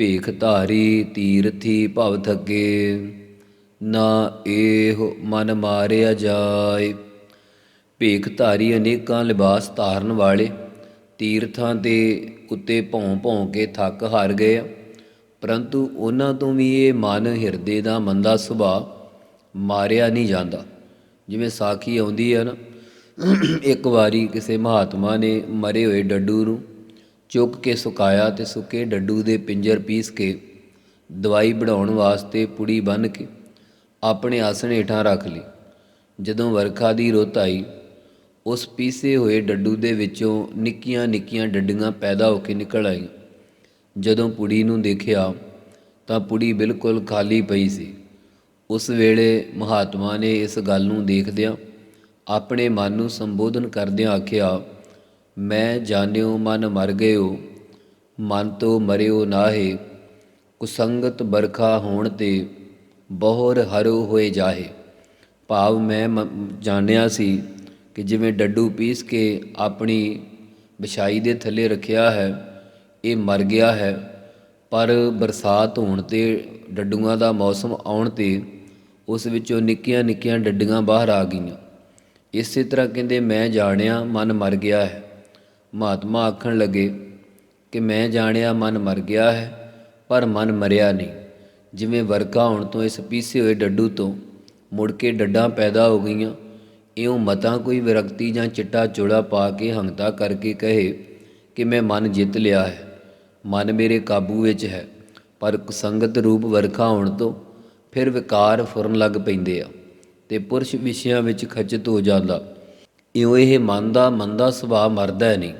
ਭੇਖ ਧਾਰੀ ਤੀਰਥੀ ਭਵ ਥਕੇ ਨਾ ਏਹ ਮਨ ਮਾਰਿਆ ਜਾਏ ਭੇਖ ਧਾਰੀ ਅਨੇਕਾਂ ਲਿਬਾਸ ਧਾਰਨ ਵਾਲੇ, ਤੀਰਥਾਂ ਦੇ ਉੱਤੇ ਭੌਂ ਭੌਂ ਕੇ ਥੱਕ ਹਾਰ ਗਏ ਆ। ਪਰੰਤੂ ਉਹਨਾਂ ਤੋਂ ਵੀ ਇਹ ਮਨ ਹਿਰਦੇ ਦਾ ਮੰਦਾ ਸੁਭਾਅ ਮਾਰਿਆ ਨਹੀਂ ਜਾਂਦਾ ਜਿਵੇਂ ਸਾਖੀ ਆਉਂਦੀ ਹੈ ਨਾ, ਇੱਕ ਵਾਰੀ ਕਿਸੇ ਮਹਾਤਮਾ ਨੇ ਮਰੇ ਹੋਏ ਡੱਡੂ ਨੂੰ ਚੁੱਕ ਕੇ ਸੁਕਾਇਆ ਤੇ ਸੁੱਕੇ ਡੱਡੂ ਦੇ ਪਿੰਜਰ ਪੀਸ ਕੇ ਦਵਾਈ ਬਣਾਉਣ ਵਾਸਤੇ ਪੁੜੀ ਬੰਨ੍ਹ ਕੇ ਆਪਣੇ ਆਸਣ ਹੇਠਾਂ ਰੱਖ ਲਈ। ਜਦੋਂ ਵਰਖਾ ਦੀ ਰੁੱਤ ਆਈ, ਉਸ ਪੀਸੇ ਹੋਏ ਡੱਡੂ ਦੇ ਵਿੱਚੋਂ ਨਿੱਕੀਆਂ ਨਿੱਕੀਆਂ ਡੱਡੀਆਂ ਪੈਦਾ ਹੋ ਕੇ ਨਿਕਲ ਆਈਆਂ। ਜਦੋਂ ਪੁੜੀ ਨੂੰ ਦੇਖਿਆ ਤਾਂ ਪੁੜੀ ਬਿਲਕੁਲ ਖਾਲੀ ਪਈ ਸੀ। ਉਸ ਵੇਲੇ ਮਹਾਤਮਾ ਨੇ ਇਸ ਗੱਲ ਨੂੰ ਦੇਖਦਿਆਂ ਆਪਣੇ ਮਨ ਨੂੰ ਸੰਬੋਧਨ ਕਰਦਿਆਂ ਆਖਿਆ ਮੈਂ ਜਾਣਿਓ ਮਨ ਮਰ ਗਇਓ, ਮਨ ਤੋਂ ਮਰਿਓ ਨਾਹੇ, ਕੁਸੰਗਤ ਬਰਖਾ ਹੋਣ ਤੇ ਬਹੁਰ ਹਰੋ ਹੋਏ ਜਾਹੇ। ਭਾਵ ਮੈਂ ਮ- ਜਾਣਿਆ ਸੀ ਕਿ ਜਿਵੇਂ ਡੱਡੂ ਪੀਸ ਕੇ ਆਪਣੀ ਵਿਛਾਈ ਦੇ ਥੱਲੇ ਰੱਖਿਆ ਹੈ, ਇਹ ਮਰ ਗਿਆ ਹੈ, ਪਰ ਬਰਸਾਤ ਹੋਣ ਤੇ ਡੱਡੂਆਂ ਦਾ ਮੌਸਮ ਆਉਣ ਤੇ ਉਸ ਵਿੱਚੋਂ ਨਿੱਕੀਆਂ ਨਿੱਕੀਆਂ ਡੱਡੀਆਂ ਬਾਹਰ ਆ ਗਈਆਂ। ਇਸੇ ਤਰ੍ਹਾਂ ਕਹਿੰਦੇ ਮੈਂ ਜਾਣਿਆ ਮਨ ਮਰ ਗਿਆ ਹੈ। ਮਹਾਤਮਾ ਆਖਣ ਲੱਗੇ ਕਿ ਮੈਂ ਜਾਣਿਆ ਮਨ ਮਰ ਗਿਆ ਹੈ, ਪਰ ਮਨ ਮਰਿਆ ਨਹੀਂ। ਜਿਵੇਂ ਵਰਖਾ ਹੋਣ ਤੋਂ ਇਸ ਪੀਸੇ ਹੋਏ ਡੱਡੂ ਤੋਂ ਮੁੜ ਕੇ ਡੱਡਾਂ ਪੈਦਾ ਹੋ ਗਈਆਂ, ਇਉਂ ਮਤਾਂ ਕੋਈ ਵਿਰਕਤੀ ਜਾਂ ਚਿੱਟਾ ਚੋਲਾ ਪਾ ਕੇ ਹੰਗਤਾ ਕਰਕੇ ਕਹੇ ਕਿ ਮੈਂ ਮਨ ਜਿੱਤ ਲਿਆ ਹੈ। ਮਨ ਮੇਰੇ ਕਾਬੂ ਵਿੱਚ ਹੈ, ਪਰ ਸੰਗਤ ਰੂਪ ਵਰਖਾ ਹੋਣ ਤੋਂ ਫਿਰ ਵਿਕਾਰ ਫੁਰਨ ਲੱਗ ਪੈਂਦੇ ਆ ਤੇ ਪੁਰਸ਼ ਵਿਸ਼ਿਆਂ ਵਿੱਚ ਖਚਿਤ ਹੋ ਜਾਂਦਾ। ਇਉਂ ਇਹ ਮਨ ਦਾ ਮੰਦਾ ਸੁਭਾਅ ਮਰਦਾ ਨਹੀਂ।